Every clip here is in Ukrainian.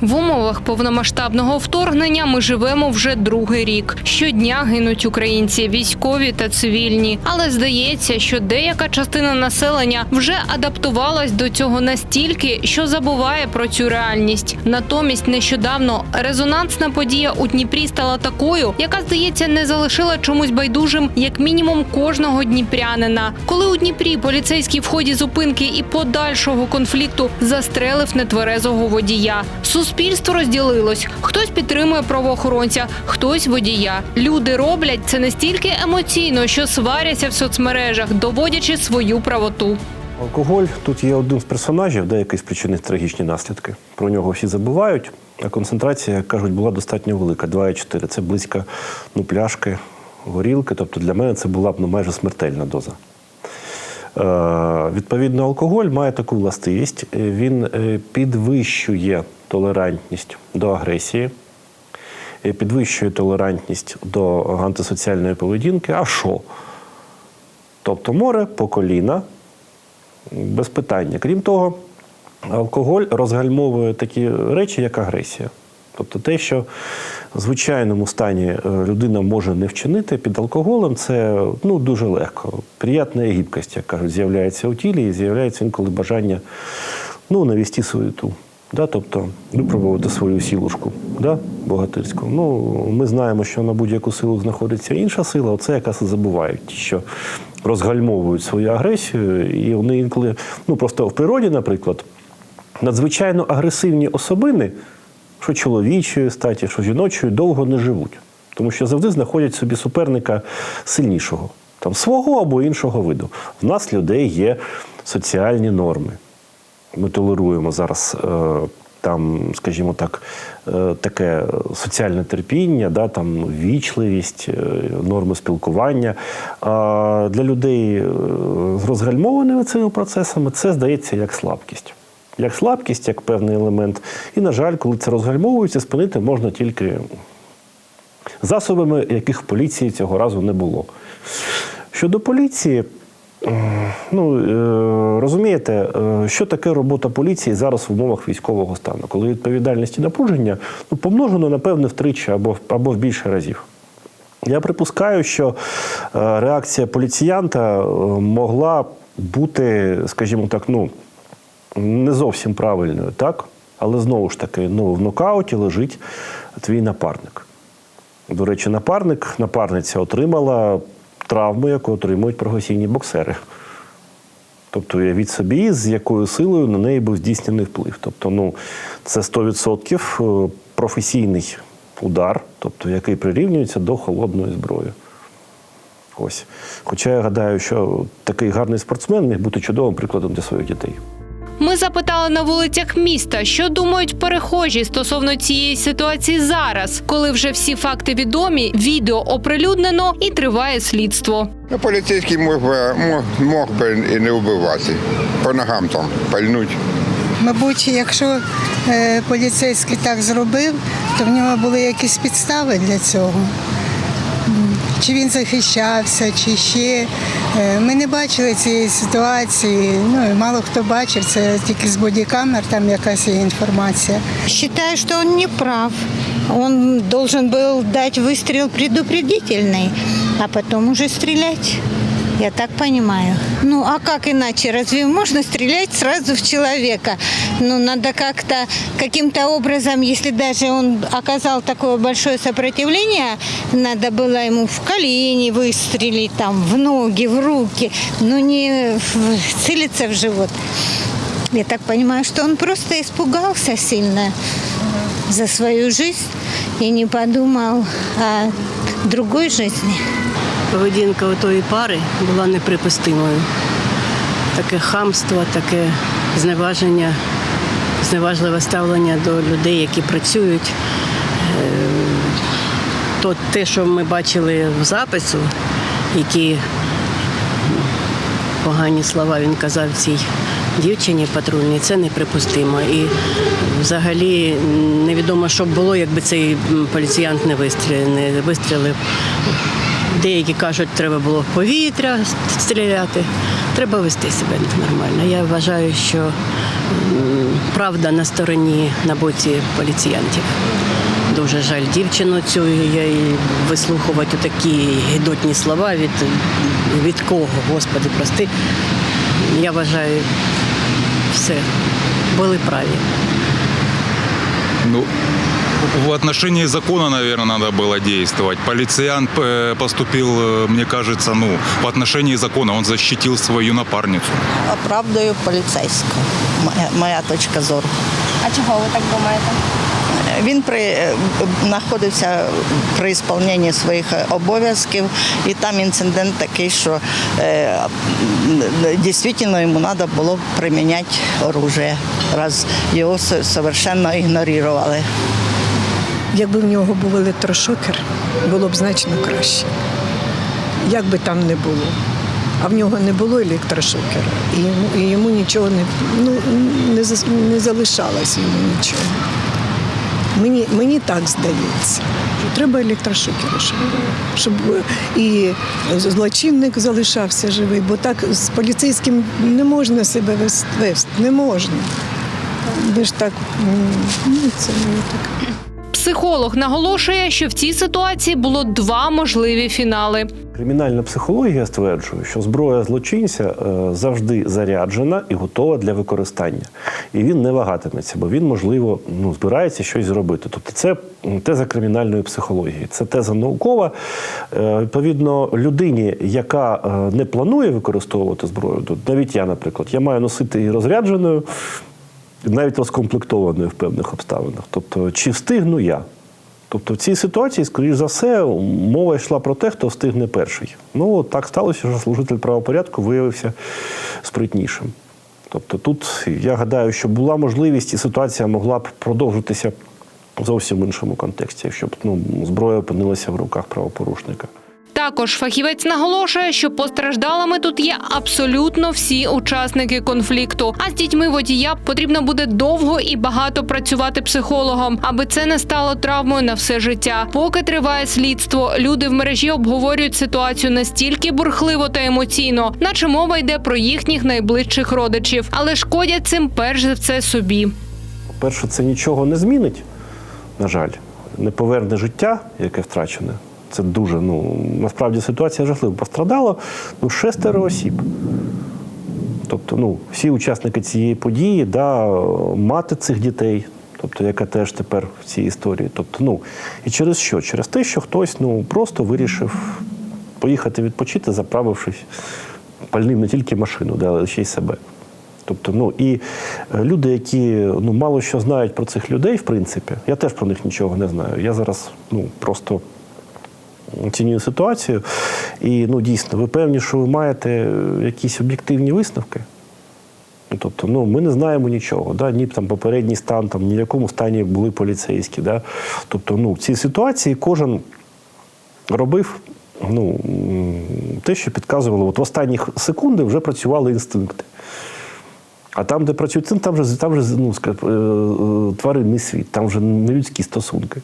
В умовах повномасштабного вторгнення ми живемо вже другий рік. Щодня гинуть українці, військові та цивільні. Але здається, що деяка частина населення вже адаптувалась до цього настільки, що забуває про цю реальність. Натомість нещодавно резонансна подія у Дніпрі стала такою, яка здається не залишила чомусь байдужим як мінімум кожного дніпрянина. Коли у Дніпрі поліцейський в ході зупинки і подальшого конфлікту застрелив нетверезого водія. Суспільство розділилось. Хтось підтримує правоохоронця, хтось водія. Люди роблять це настільки емоційно, що сваряться в соцмережах, доводячи свою правоту. Алкоголь тут є один з персонажів, де якийсь спричинить трагічні наслідки. Про нього всі забувають, а концентрація, як кажуть, була достатньо велика 2,4. Це близько ну, пляшки, горілки. Тобто для мене це була б ну, майже смертельна доза. Е, відповідно, алкоголь має таку властивість: він е, підвищує толерантність до агресії, е, підвищує толерантність до антисоціальної поведінки. А що? Тобто море по коліна, без питання. Крім того, алкоголь розгальмовує такі речі, як агресія. Тобто те, що в звичайному стані е, людина може не вчинити під алкоголем, це ну, дуже легко. Приятна гібкость, як кажуть, з'являється у тілі і з'являється інколи бажання ну, навести суєту. Да, тобто випробувати свою сілушку да, богатирську. Ну, ми знаємо, що на будь-яку силу знаходиться інша сила, оце якраз і забувають, що розгальмовують свою агресію, і вони інколи, ну просто в природі, наприклад, надзвичайно агресивні особини, що чоловічої статі, що жіночої, довго не живуть. Тому що завжди знаходять собі суперника сильнішого, там свого або іншого виду. В нас людей є соціальні норми. Ми толеруємо зараз. е, Там, скажімо так, е, таке соціальне терпіння, да, там вічливість, е, норми спілкування. А для людей е, з розгальмованими цими процесами це здається як слабкість. Як слабкість, як певний елемент. І, на жаль, коли це розгальмовується, спинити можна тільки засобами, яких в поліції цього разу не було. Щодо поліції, ну е, розумієте, е, що таке робота поліції зараз в умовах військового стану, коли відповідальність і напруження ну, помножено, напевне, втричі або, або в більше разів. Я припускаю, що е, реакція поліціянта могла бути, скажімо так, ну, не зовсім правильною, так? Але знову ж таки, ну, в нокауті лежить твій напарник. До речі, напарник, напарниця отримала травму, яку отримують професійні боксери. Тобто уявіть собі, з якою силою на неї був здійснений вплив. Тобто, ну, це 100% професійний удар, тобто, який прирівнюється до холодної зброї. Ось. Хоча я гадаю, що такий гарний спортсмен міг бути чудовим прикладом для своїх дітей. Ми запитали на вулицях міста, що думають перехожі стосовно цієї ситуації зараз, коли вже всі факти відомі, відео оприлюднено і триває слідство. Ну, поліцейський мог би, мог, мог би і не вбивати. По ногам там пальнуть. Мабуть, якщо е, поліцейський так зробив, то в нього були якісь підстави для цього М, Чи він захищався, чи ще. Е, Ми не бачили цієї ситуації. Ну і мало хто бачив, це тільки з бодікамер, там якась є інформація. Считаю, что он не прав. Он должен был дать выстрел предупредительный, а потом уже стрелять. Я так понимаю. Ну, а как иначе? Разве можно стрелять сразу в человека? Ну, надо как-то, каким-то образом, если даже он оказал такое большое сопротивление, надо было ему в колени выстрелить, там, в ноги, в руки, но не в- целиться в живот. Я так понимаю, что он просто испугался сильно за свою жизнь и не подумал о другой жизни. Поведінка тої пари була неприпустимою. Таке хамство, таке зневаження, зневажливе ставлення до людей, які працюють. Е, То те, що ми бачили в запису, які погані слова він казав цій дівчині патрульній, це неприпустимо. І взагалі невідомо, що б було, якби цей поліціянт не вистрілив, не вистрілив Деякі кажуть, треба було повітря стріляти. Треба вести себе нормально. Я вважаю, що правда на стороні на боці поліціянтів. Дуже жаль дівчину цю я і вислухувати такі гидотні слова від, від кого, Господи, прости. Я вважаю, все, були праві. Ну, в отношении закона, наверное, надо было действовать. Полициянт э, поступил, э, мне кажется, ну, в отношении закона. Он защитил свою напарницу. оправдую поліцейського. Моя, моя точка зору. А чого ви так думаєте? Він при е, знаходився при ісполненні своїх обов'язків, і там інцидент такий, що е, дійсно йому треба було приміняти оружие, раз його совершенно ігнорували. Якби в нього був електрошокер, було б значно краще. Як би там не було. А в нього не було електрошокера, і йому, і йому нічого не, ну, не, не залишалось йому нічого. Мені, мені так здається, треба електрошокери, щоб, щоб і злочинник залишався живий, бо так з поліцейським не можна себе вести, не можна. Ви ж так, ну, це не так. Психолог наголошує, що в цій ситуації було два можливі фінали. Кримінальна психологія стверджує, що зброя злочинця е, завжди заряджена і готова для використання. І він не вагатиметься, бо він, можливо, ну, збирається щось зробити. Тобто це теза кримінальної психології, це теза наукова. Е, Відповідно, людині, яка е, не планує використовувати зброю, навіть я, наприклад, я маю носити її розрядженою, навіть розкомплектованою в певних обставинах. Тобто, чи встигну я? Тобто в цій ситуації, скоріш за все, мова йшла про те, хто встигне перший. Ну, так сталося, що служитель правопорядку виявився спритнішим. Тобто тут я гадаю, що була можливість, і ситуація могла б продовжитися в зовсім іншому контексті, якщо б ну, зброя опинилася в руках правопорушника. Також фахівець наголошує, що постраждалими тут є абсолютно всі учасники конфлікту. А з дітьми водія потрібно буде довго і багато працювати психологом, аби це не стало травмою на все життя. Поки триває слідство, люди в мережі обговорюють ситуацію настільки бурхливо та емоційно, наче мова йде про їхніх найближчих родичів, але шкодять цим перш за все собі. По-перше, це нічого не змінить, на жаль, не поверне життя, яке втрачене. Це дуже, ну насправді ситуація жахлива. Пострадало ну, шестеро осіб. Тобто, ну, всі учасники цієї події, да, мати цих дітей, тобто, яка теж тепер в цій історії. Тобто, ну, і через що? Через те, що хтось ну, просто вирішив поїхати відпочити, заправившись пальним не тільки машину, але ще й себе. Тобто, ну і е, люди, які ну мало що знають про цих людей, в принципі, я теж про них нічого не знаю. Я зараз ну просто оцінюю ситуацію. І ну дійсно, ви певні, що ви маєте е, якісь об'єктивні висновки. Ну, Тобто, ну ми не знаємо нічого, да? ні там попередній стан, там ні в якому стані були поліцейські. Да? Тобто, ну, в цій ситуації кожен робив ну, те, що підказувало. От в останні секунди вже працювали інстинкти. А там, де працюють там вже, там вже ну, е, е, тваринний світ, там вже не людські стосунки.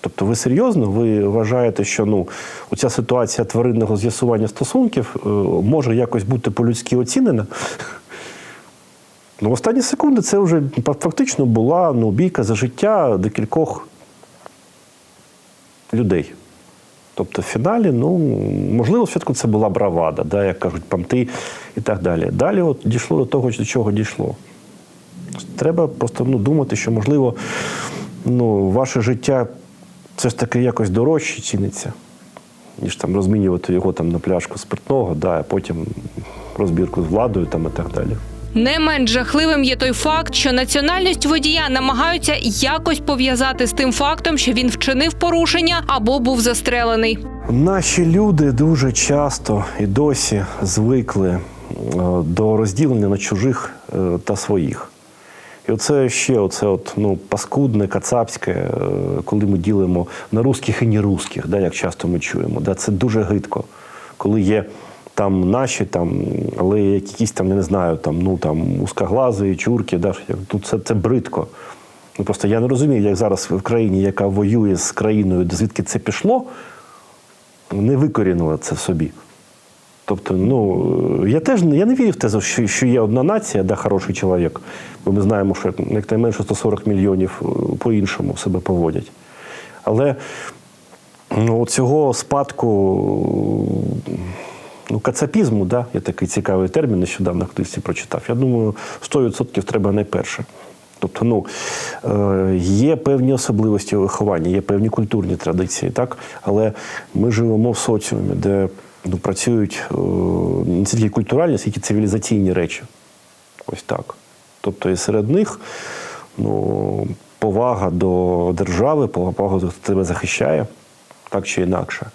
Тобто, ви серйозно ви вважаєте, що ну, оця ситуація тваринного з'ясування стосунків е, може якось бути по-людськи оцінена? Ну, в останні секунди це вже фактично була ну, бійка за життя декількох людей. Тобто в фіналі, ну, можливо, спочатку це була бравада, да, як кажуть, памти і так далі. Далі от дійшло до того, до чого дійшло. Треба просто ну, думати, що, можливо, ну, ваше життя все ж таки якось дорожче ціниться, ніж там розмінювати його там на пляшку спиртного, да, а потім розбірку з владою там, і так далі. Не менш жахливим є той факт, що національність водія намагаються якось пов'язати з тим фактом, що він вчинив порушення або був застрелений. Наші люди дуже часто і досі звикли е, до розділення на чужих е, та своїх. І оце ще оце от, ну, паскудне, кацапське, е, коли ми ділимо на русських і нерусських, да, як часто ми чуємо. Да, це дуже гидко, коли є там наші, там, але якісь там, я не знаю, там, ну, там, узкоглази, чурки, да, ну, це, це бридко. Ну, просто я не розумію, як зараз в країні, яка воює з країною, звідки це пішло, не викорінили це в собі. Тобто, ну я теж я не вірю в те, що, що є одна нація, де хороший чоловік. Бо ми знаємо, що якнайменше 140 мільйонів е, по-іншому себе поводять. Але ну, цього спадку ну, кацапізму, да, є такий цікавий термін, нещодавно в книжці прочитав. Я думаю, 100% треба найперше. Тобто, ну, е, є певні особливості у вихованні, є певні культурні традиції, так? але ми живемо в соціумі, де ну, працюють е, не тільки культуральні, скільки цивілізаційні речі. Ось так. Тобто і серед них ну, повага до держави, повага до тебе захищає, так чи інакше.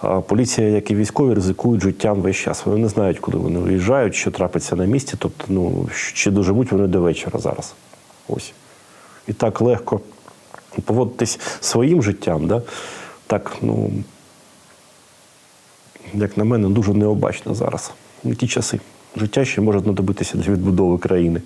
А поліція, як і військові, ризикують життям весь час. Вони не знають, коли вони виїжджають, що трапиться на місці. Тобто, ну, чи доживуть вони до вечора зараз. Ось. І так легко поводитись своїм життям, да? так, ну, як на мене, дуже необачно зараз. Не ті часи. Життя ще може знадобитися для відбудови країни.